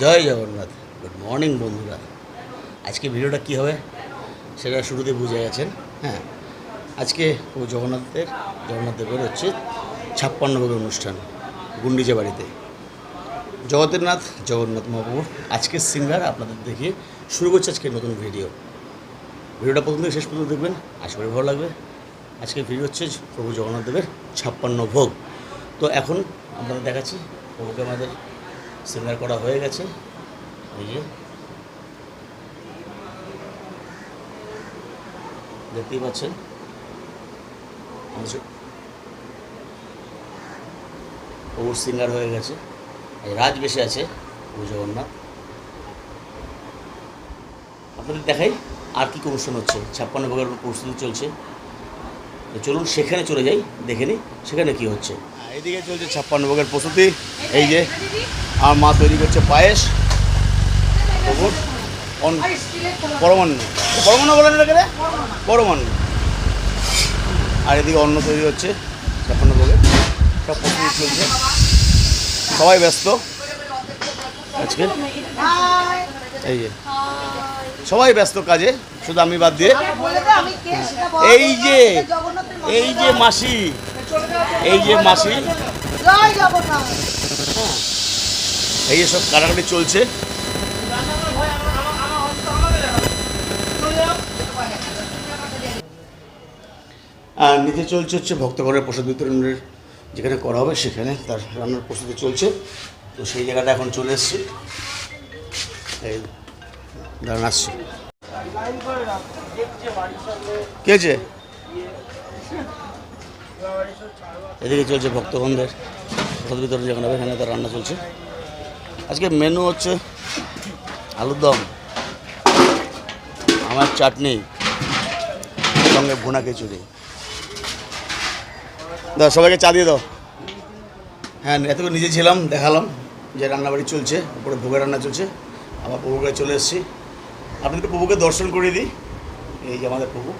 জয় Jagannath. Good morning বন্ধুরা। আজকে ভিডিওটা কী হবে? সেটা শুরুতে বুঝে গেছেন হ্যাঁ। আজকে ও জগন্নাথের, জগন্নাথ দেবের হচ্ছে ছাপ্পান্ন ভোগের অনুষ্ঠান গুন্ডিজা বাড়িতে। জগতেরনাথ জগন্নাথ মহাপ্রভু আজকের সিঙ্গার আপনাদের দেখিয়ে শুরু করছে আজকে নতুন ভিডিও। ভিডিওটা প্রথম থেকে শেষ পর্যন্ত দেখবেন, আশা করি ভালো লাগবে। আজকে ভিডিও হচ্ছে প্রভু জগন্নাথ দেবের ছাপ্পান্ন ভোগ। তো এখন আপনাদের দেখাচ্ছি, প্রভুকে আমাদের সিঙ্গার করা হয়ে গেছে। এই যে। দেখতেই পাচ্ছেন। প্রভুর সিঙ্গার হয়ে গেছে। রাজ বেশে আছে প্রভু জগন্নাথ। আপনাদের দেখাই আর কি অনুষ্ঠান হচ্ছে। ছাপ্পান্ন ভোগের প্রস্তুতি চলছে। চলুন সেখানে চলে যাই, দেখে নিই সেখানে কি হচ্ছে। এইদিকে চলছে ছাপ্পান্ন ভোগের প্রস্তুতি। এই যে আমার মা তৈরি করছে পায়েস পরমান্ন। পরমান্ন বলেন এটাকে? পরমান্ন। আর এদিকে অন্ন তৈরি হচ্ছে ছাপ্পান্ন ভোগের সব প্রস্তুতি চলছে। সবাই ব্যস্ত। আজকে। এই যে। সবাই ব্যস্ত কাজে শুধু আমি বাদ দিয়ে। এই যে এই যে মাসি এই যে মাসি। জয় জগন্নাথ। এই সব কাটাকাটি চলছে। আর নিচে চলছে হচ্ছে ভক্তগণের প্রসাদ বিতরণের যেখানে করা হবে, সেখানে তার রান্নার প্রস্তুতি চলছে। তো সেই জায়গাটা এখন চলে এসছে। এই দাঁড়ান, আসছি। কে আছে এদিকে চলছে ভক্তগণদের প্রসাদ বিতরণ, যেখানে হবে এখানে তার রান্না চলছে। আজকে মেনু হচ্ছে আলুর দম, আমার চাটনি, সঙ্গে ভুনা খিচুড়ি। দাও, সবাইকে চা দিয়ে দাও। হ্যাঁ এতক্ষণ নিজে ছিলাম, দেখালাম যে রান্নাবাড়ি চলছে, উপরে ভোগের রান্না চলছে। আবার প্রভুকে চলে এসেছি। আপনাদের প্রভুকে দর্শন করে দিই। এই যে আমাদের প্রভু।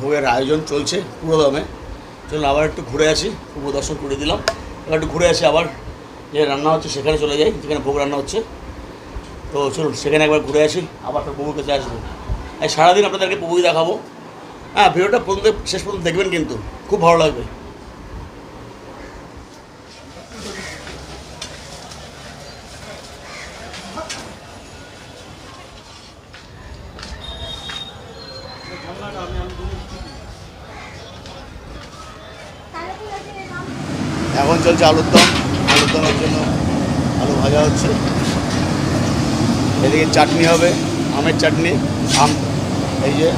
ভোগের আয়োজন চলছে পুরো দমে চলুন আবার একটু ঘুরে আসি পুরো দর্শন করে দিলাম। এবার একটু ঘুরে আসি আবার, যে রান্না হচ্ছে সেখানে চলে যাই, যেখানে ভোগ রান্না হচ্ছে। তো চলুন, সেখানে একবার ঘুরে আসি, আবার তো প্রভুর কাছে আসব। এই সারাদিন আপনাদেরকে প্রভুই দেখাবো। হ্যাঁ ভিডিওটা থেকে শেষ পর্যন্ত দেখবেন কিন্তু, খুব ভালো লাগবে এখন চলছে আলুর দম। আলুর দমের জন্য আলু ভাজা হচ্ছে। এদিকে চাটনি হবে, আমের চাটনি, আম, এই যে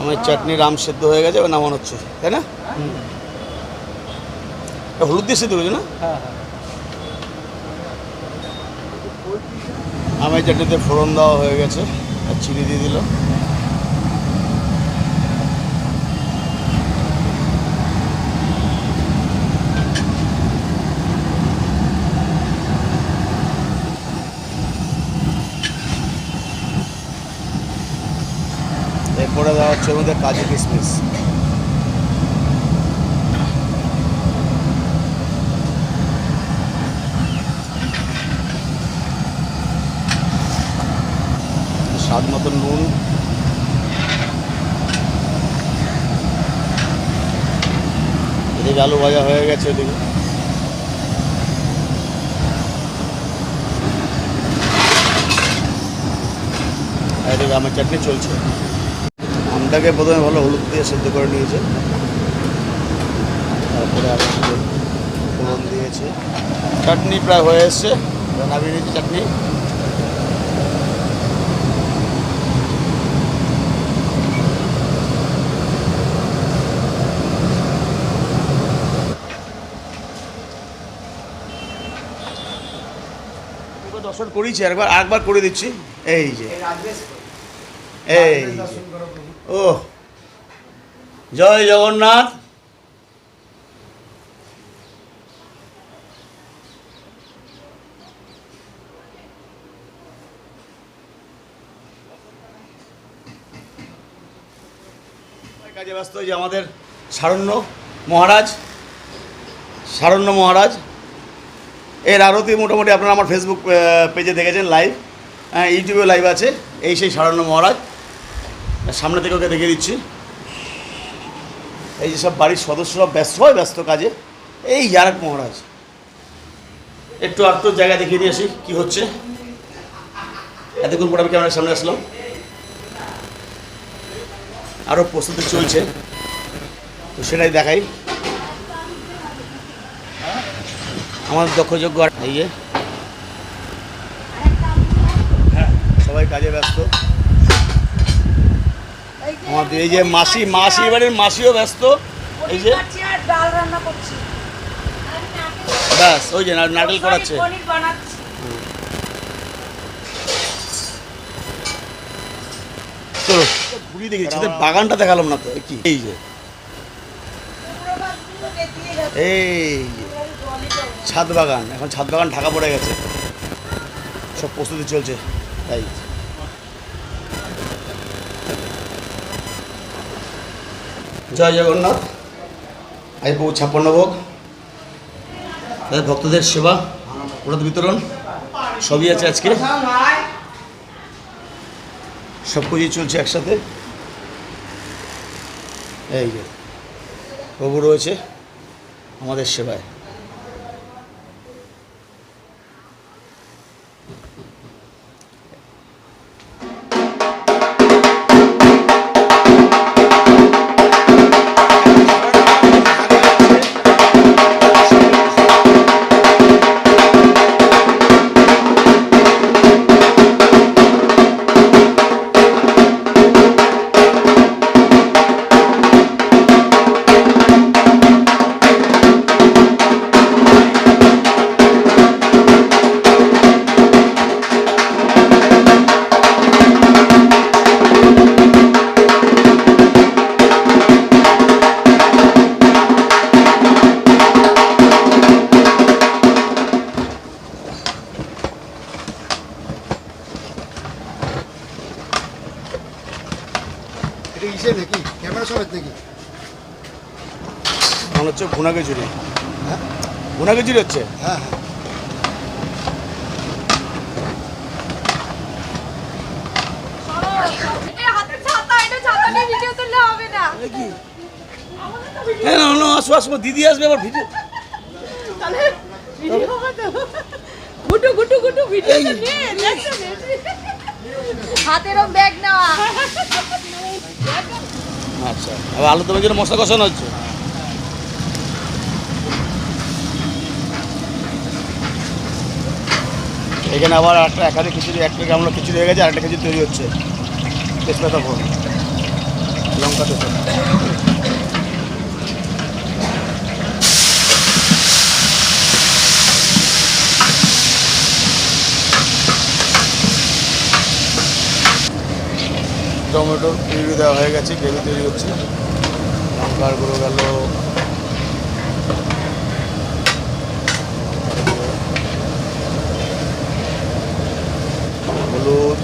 আমার চাটনি রাম সেদ্ধ হয়ে গেছে, এবার নামানো হচ্ছে তাই না? হলুদ দিয়ে সেদ্ধ হয়েছে না? আমের চাটনিতে ফোড়ন দেওয়া হয়ে গেছে, আর চিনি দিয়ে দিল এরপরে দেওয়া হচ্ছে মধ্যে কাজু কিশমিশ স্বাদ মতন নুন। এদিকে আলু ভাজা হয়ে গেছে এদিকে আমার চাটনি চলছে। আমটাকে প্রথমে ভালো হলুদ দিয়ে সেদ্ধ করে নিয়েছে। তারপরে আবার ফোড়ন দিয়েছে। চাটনি প্রায় হয়ে এসছে। নামিয়ে নিয়েছি চাটনি। দর্শন করেছি একবার একবার করে দিচ্ছি। এই যে। এই। ও জয় জগন্নাথ। কাজে ব্যস্ত যে আমাদের সারণ্য মহারাজ। সারণ্য মহারাজ। এর আরতি মোটামুটি আপনারা আমার ফেসবুক পেজে দেখেছেন লাইভ হ্যাঁ ইউটিউবে লাইভ আছে। এই সেই সারণ্য মহারাজ। সামনে থেকে ওকে দেখিয়ে দিচ্ছি। এই যে সব বাড়ির সদস্যরা ব্যস্ত হয় ব্যস্ত কাজে। এই ইয়ারক মহারাজ। একটু আর জায়গা দেখিয়ে দিয়ে আসি, কী হচ্ছে। এতক্ষণ পর আমি ক্যামেরার সামনে আসলাম। আরও প্রস্তুতি চলছে। তো সেটাই দেখাই। আমার দক্ষযোগ্য আর- এই যে। সবাই কাজে ব্যস্ত। আমাদের এই যে মাসি মাসি এবারের মাসিও ব্যস্ত। এই যে ডাল রান্না করছি ব্যাস ওই যে নারকেল করাচ্ছে। চলো ঘুরিয়ে দেখি ছাদের বাগানটা দেখালাম না তো কি? এই যে। এই ছাদ বাগান এখন ছাদ বাগান ঢাকা পড়ে গেছে। সব প্রস্তুতি চলছে তাই। জয় জগন্নাথ। আই বহু ছাপ্পান্ন ভোগ। তাদের ভক্তদের সেবা, প্রসাদ বিতরণ, সবই আছে আজকে। সব কিছুই চলছে একসাথে। এই যে, প্রভু রয়েছে আমাদের সেবায়। এটা ইসে নাকি? ক্যামেরা সমেত নাকি? মনে হচ্ছে চুরি হচ্ছে? হ্যাঁ হ্যাঁ। হ্যাঁ দিদি আসবে আবার ভিডিও গুটু গুটু গুটু ভিডিও হাতেরও ব্যাগ নেওয়া। আচ্ছা আলু দমের জন্য মশলা কষানো হচ্ছে? এখানে আবার একটা একাধিক খিচুড়ি একটা আমরা খিচুড়ি হয়ে গেছে আরেকটা খিচুড়ি তৈরি হচ্ছে। তেজপাতা ফোন লঙ্কা তেজপাতা টমেটোর পিউরি দেওয়া হয়ে গেছে গ্রেভি তৈরি হচ্ছে লঙ্কার গুঁড়ো গেল। হলুদ।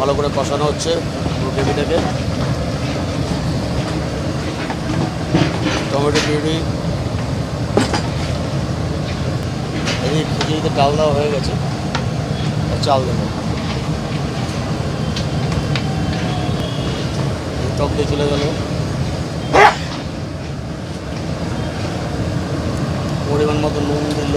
ভালো করে কষানো হচ্ছে পুরো গ্রেভিটাকে টমেটো পিউরি। এই ডাল দেওয়া হয়ে গেছে। চাল দেবো। টক দিয়ে চলে গেল। পরিমাণ মতো নুন দিল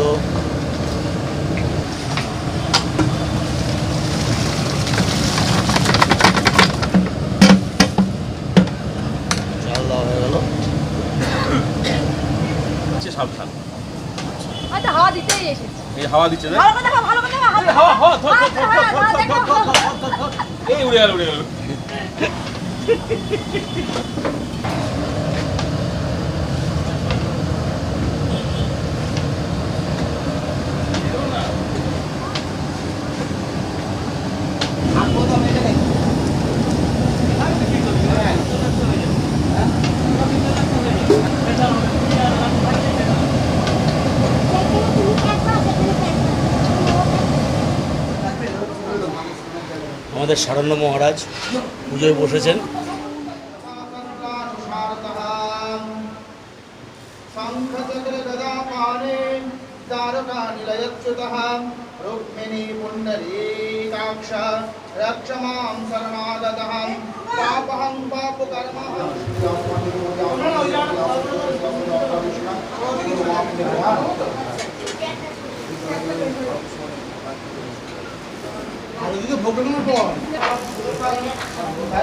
হাওয়া দিচ্ছে না ভালো করে দেখো ভালো করে দেখো হাত হাওয়া হাওয়া ধর ধর ধর হ্যাঁ, ধর হ্যাঁ, ধর দেখো, ধর ধর ধর ধর ধর এই উড়ে গেল উড়ে গেল আমাদের শারণ্য মহারাজ পুজোয় বসেছেন। রুক্মিণী পুণ্ডরীকাক্ষ রক্ষ মাম শরণাগতাম পাপহং পাপকর্ম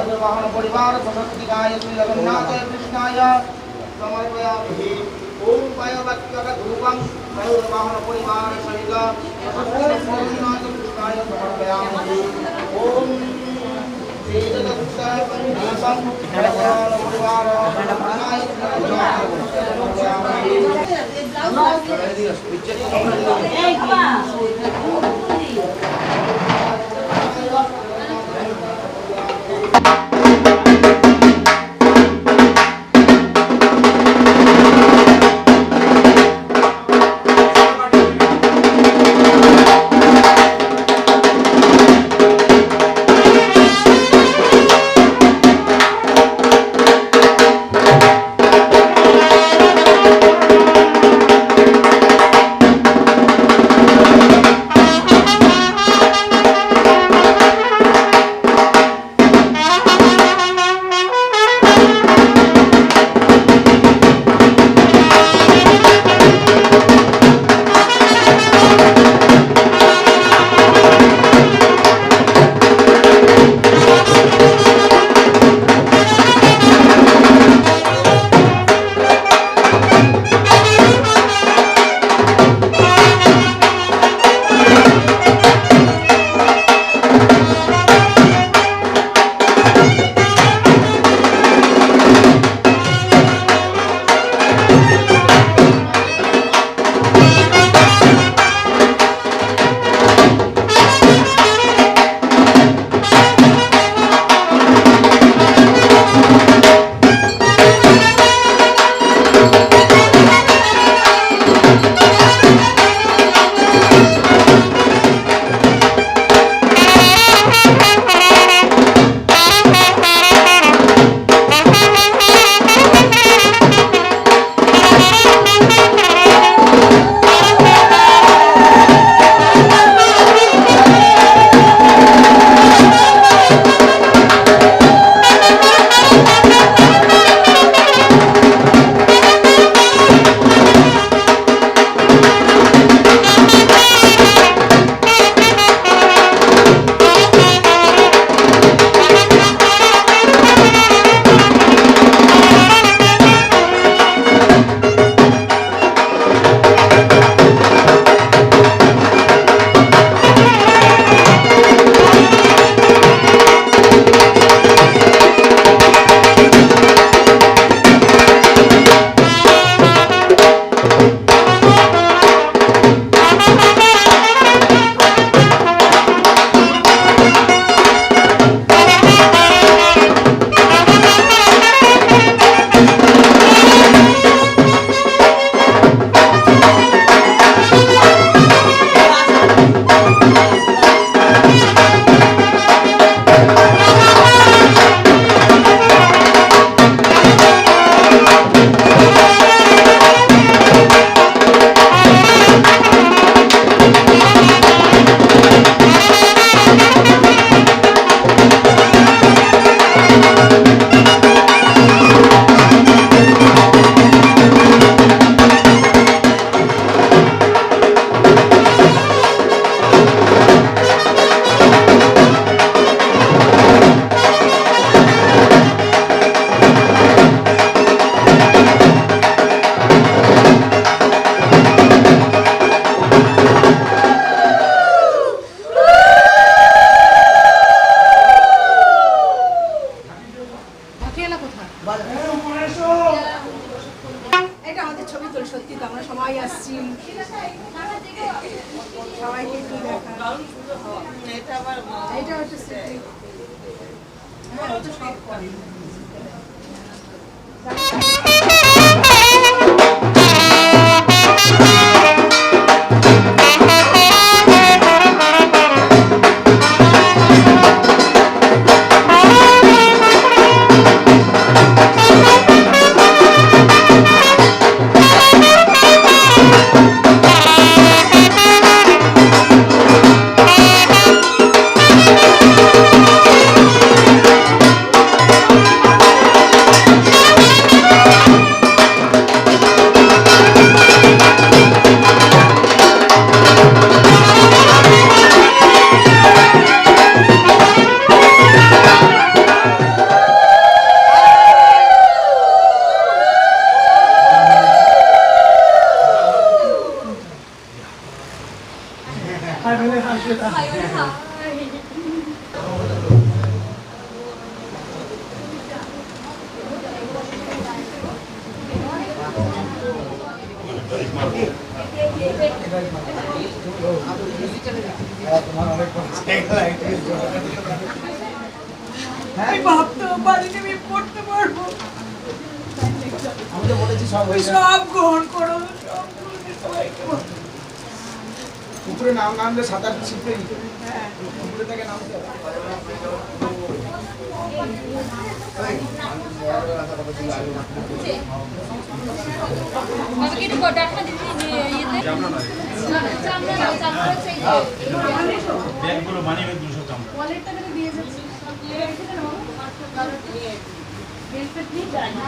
भोगवाहन परिवार सरस्वतिकाय परिवार परिवार এটা এটা হচ্ছে সিটি। হ্যাঁ হচ্ছে সব করে ব্যাগগুলো মানি ব্যাগ দুশো চামড়া ওয়ালেটটা কেটে দিয়ে যাচ্ছে বেলপেট নিয়ে যায় না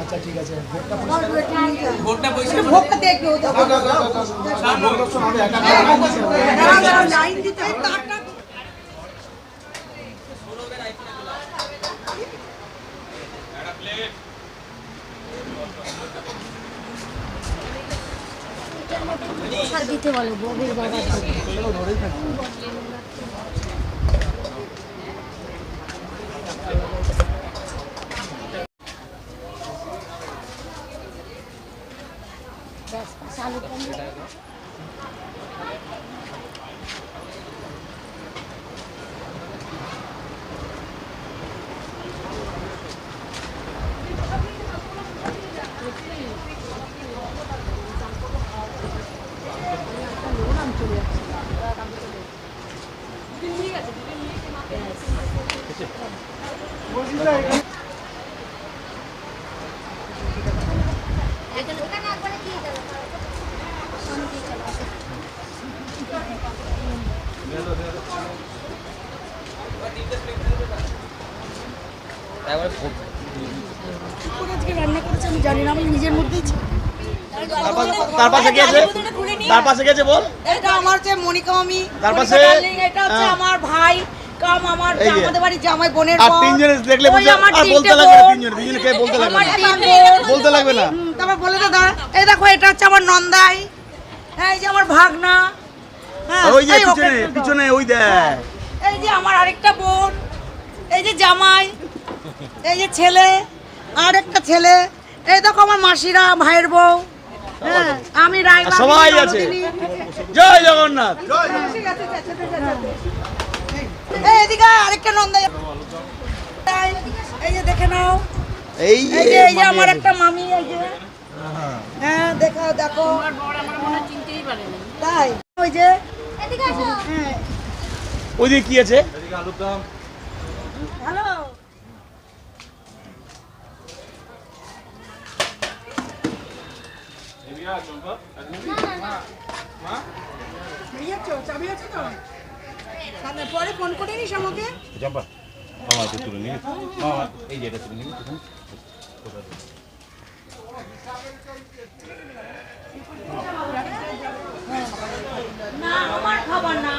আচ্ছা ঠিক আছে। ভোগটা দেখবে ও তো দাও, দাও, দাও, দাও, দাও। পরিদর্শন হবে, একা একা লাইন দিতে হয় তারটা দিতে বলো? বউয়ের বাবা চালু আজকে রান্না করেছে আমি জানি না আমি নিজের মধ্যেই ছিল। তার পাশে কি আছে তার পাশে কি আছে বল। এটা আমার হচ্ছে মনিকা মামি তার পাশে- এটা হচ্ছে হ্যাঁ। আমার ভাই কাম আমার যে। আমাদের জামাই বোনের আর। দেখলে ওই আমার আর বলতে তিনটে লাগবে না তিনজনকে বলতে লাগবে আমার না তিন বোন। বলতে লাগবে না। তারপর বলে তো এই দেখো এটা হচ্ছে আমার নন্দাই। হ্যাঁ এই যে আমার ভাগনা। হ্যাঁ ওই যে পিছনে পিছনে ওই দেখ। এই যে আমার আরেকটা বোন এই যে জামাই এই যে ছেলে আর একটা ছেলে। এই দেখো আমার মাসিরা ভাইয়ের বউ। হ্যাঁ আমি সবাই আছে। জয় জগন্নাথ। এদিকে আরেকটা নন্দা এই যে দেখে নাও। এই এই যে এই যে আমার একটা মামি এই যে। হ্যাঁ দেখো দেখো। তাই ওই যে। হ্যাঁ। ওই দিকে কি আছে? হ্যালো। চাবি আছে তো পরে ফোন করে নিস আমাকে চম্পা তুলে নিবি মামা এই যে তুলে নিবি না, আমার খাবার না।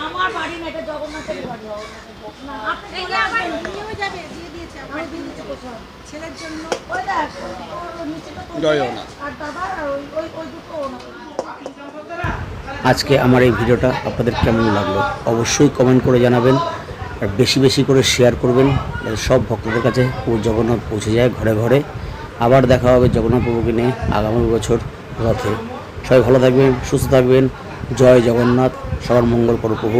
আজকে আমার এই ভিডিওটা আপনাদের কেমন লাগল? অবশ্যই কমেন্ট করে জানাবেন আর বেশি বেশি করে শেয়ার করবেন সব ভক্তদের কাছে জগন্নাথ পৌঁছে যায় ঘরে ঘরে। আবার দেখা হবে জগন্নাথ প্রভুকে নিয়ে আগামী বছর রথে। সবাই ভালো থাকবেন, সুস্থ থাকবেন। জয় জগন্নাথ সবার মঙ্গল করো প্রভু।